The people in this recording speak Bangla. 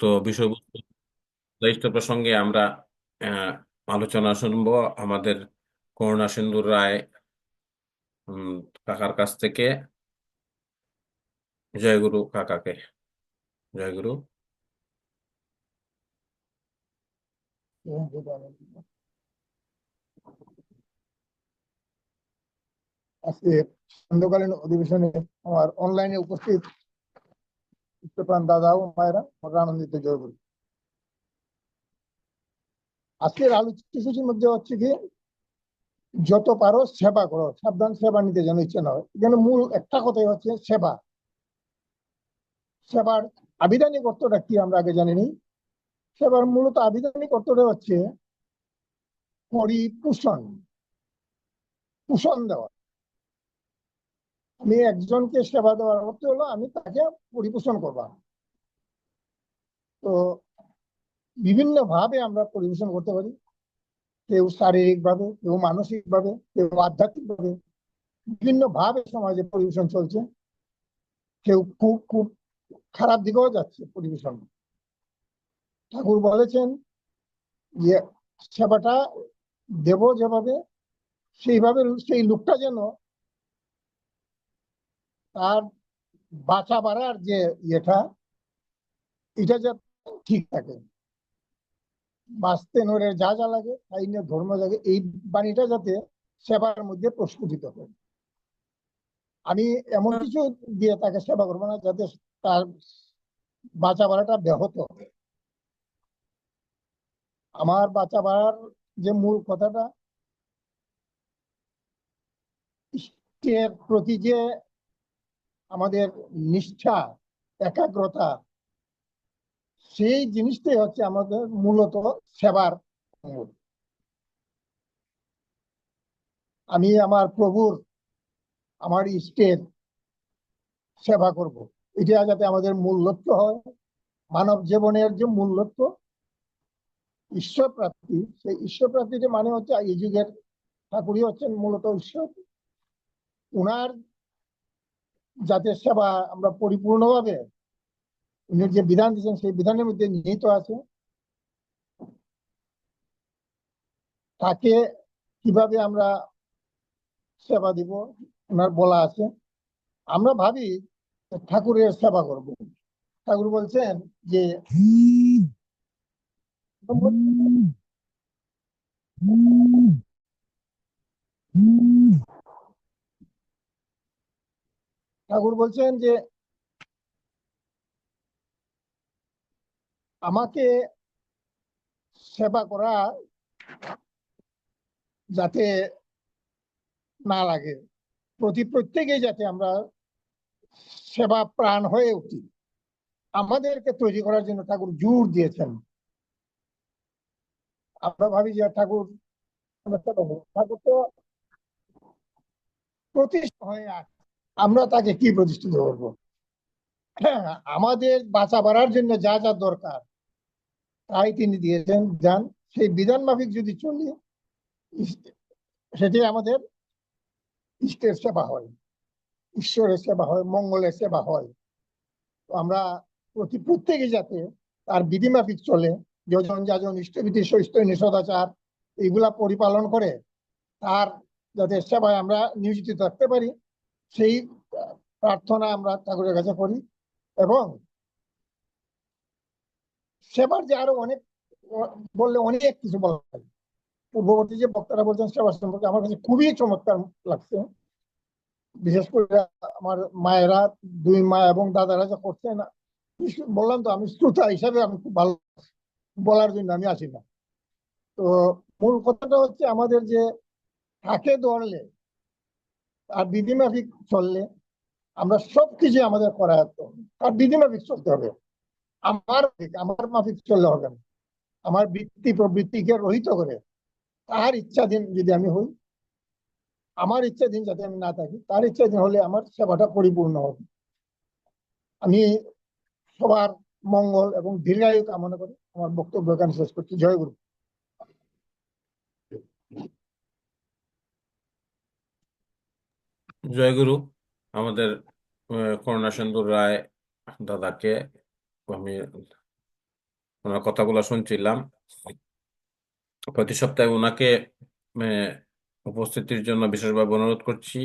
তো বিষয়বস্তু দায়িত্ব প্রসঙ্গে আমরা আহ, আলোচনা শুনব। আমাদের করুণা সিন্ধুর রায় উম, কাকার কাছ থেকে। জয়গুরু কাকাকে। জয়গুরু। আজকে অধিবেশনে আমার অনলাইনে উপস্থিত উচ্চপ্রাণ দাদা ও মায়েরা আমার জয় করি আজকের আলোচিত মধ্যে হচ্ছে কি যত পারো সেবা করো সাবধান সেবা নিতে যেন ইচ্ছে না হয় এখানে মূল একটা কথাই হচ্ছে সেবা সেবার আবিধানিক অর্থটা কি আমরা আগে জানিনি সেবার মূলত আবিধানিক অর্থটা হচ্ছে পরিপোষণ পোষণ দেওয়া আমি একজনকে সেবা দেওয়ার অর্থ হলো আমি তাকে পরিপোষণ করবা তো বিভিন্ন ভাবে আমরা পরিবেশন করতে পারি। কেউ শারীরিক ভাবে কেউ মানসিক ভাবে কেউ আধ্যাত্মিক ভাবে বিভিন্ন ভাবে সমাজে পরিবেশন চলছে। কেউ খুব খুব খারাপ দিকেও যাচ্ছে পরিবেশন। ঠাকুর বলেছেন যে, সেবাটা দেব যেভাবে, সেইভাবে, সেই লোকটা যেন তার বাঁচা বাড়ার যে ইয়েটা, এটা যাতে ঠিক থাকে। বাঁচতে নড়ে যা যা লাগে, তাই নিয়ে ধর্ম জাগে, এই বাণীটা যাতে সেবার মধ্যে প্রস্ফুটিত হয়। আমি এমন কিছু দিয়ে তাকে সেবা করব না, যাতে তার বাঁচা বাড়াটা ব্যাহত হয়। আমার বাঁচা বাড়ার যে মূল কথাটা প্রতি যে আমাদের নিষ্ঠা, একাগ্রতা, সেই জিনিসটাই হচ্ছে আমাদের মূলত সেবার আমি আমার প্রভুর, আমার ইষ্টের সেবা করব। এটা যাতে আমাদের মূল লক্ষ্য হয়। মানব জীবনের যে মূল লক্ষ্য ঈশ্বর প্রাপ্তি সেই ঈশ্বর প্রাপ্তিটা মানে হচ্ছে এই যুগের ঠাকুরই হচ্ছেন মূলত ঈশ্বর। উনার যাতে সেবা আমরা পরিপূর্ণভাবে উনি যে বিধান দিয়েছেন সেই বিধানের মধ্যে নিহিত আছে। তাকে কীভাবে আমরা সেবা দিব ওনার বলা আছে। আমরা ভাবি ঠাকুরের সেবা করব। ঠাকুর বলছেন যে ঠাকুর বলছেন যে আমাকে সেবা করা যাতে না লাগে, প্রতি প্রত্যেকেই যাতে আমরা সেবা প্রাণ হয়ে উঠি। আমাদেরকে তৈরি করার জন্য ঠাকুর জোর দিয়েছেন। আমরা ভাবি যে ঠাকুর। ঠাকুর তো প্রতিষ্ঠা হয়ে আছে আমরা তাকে কি প্রতিষ্ঠিত করব? হ্যাঁ আমাদের বাঁচা বাড়ার জন্য যা যা দরকার, তাই তিনি দিয়েছেন, যান। সেই বিধান মাফিক যদি চলি সেটি আমাদের ইষ্টের সেবা হয়, ঈশ্বরের সেবা হয়, মঙ্গলের সেবা হয়। তো আমরা প্রতি, প্রত্যেকে যাতে তার বিধিমাফিক চলে, যজন যাজন, ইষ্টবিধি সৈষ্ট নিষদাচার এইগুলা পরিপালন করে, তার যাতে সেবায় আমরা নিয়োজিত থাকতে পারি সেই প্রার্থনা আমরা ঠাকুরের কাছে করি এবং সেবার যে আরও অনেক, বললে অনেক কিছু বলা যায়। পূর্ববর্তী যে বক্তারা বলছেন সেবা সম্পর্কে আমার কাছে খুবই চমৎকার লাগছে। বিশেষ করে আমার মায়েরা, দুই মা এবং দাদারা যা করছেন বললাম তো, আমি শ্রোতা হিসাবে আমি খুব ভালো বলার জন্য আমি আসি না। তো মূল কথাটা হচ্ছে আমাদের যে থাকে ধরলে আর বিধিমাফিক চললে আমরা সবকিছু আমাদের করা যেত আর বিধিমাফিক চলতে হবে। আমার আমার মাফিক চললে হবে না। আমার বৃত্তি প্রবৃত্তিকে রহিত করে তার ইচ্ছাধীন যদি আমি হই, আমার ইচ্ছাধীন যাতে আমি না থাকি, তার ইচ্ছাধীন হলে আমার সেবাটা পরিপূর্ণ হবে। আমি সবার মঙ্গল এবং দীর্ঘায়ু কামনা করে আমার বক্তব্য এখানে শেষ করছি। জয় গুরু। জয়গুরু, আমাদের করুণা রায় দাদাকে আমি ওনার কথাগুলো শুনছিলাম। প্রতি সপ্তাহে ওনাকে উপস্থিতির জন্য বিশেষভাবে অনুরোধ করছি।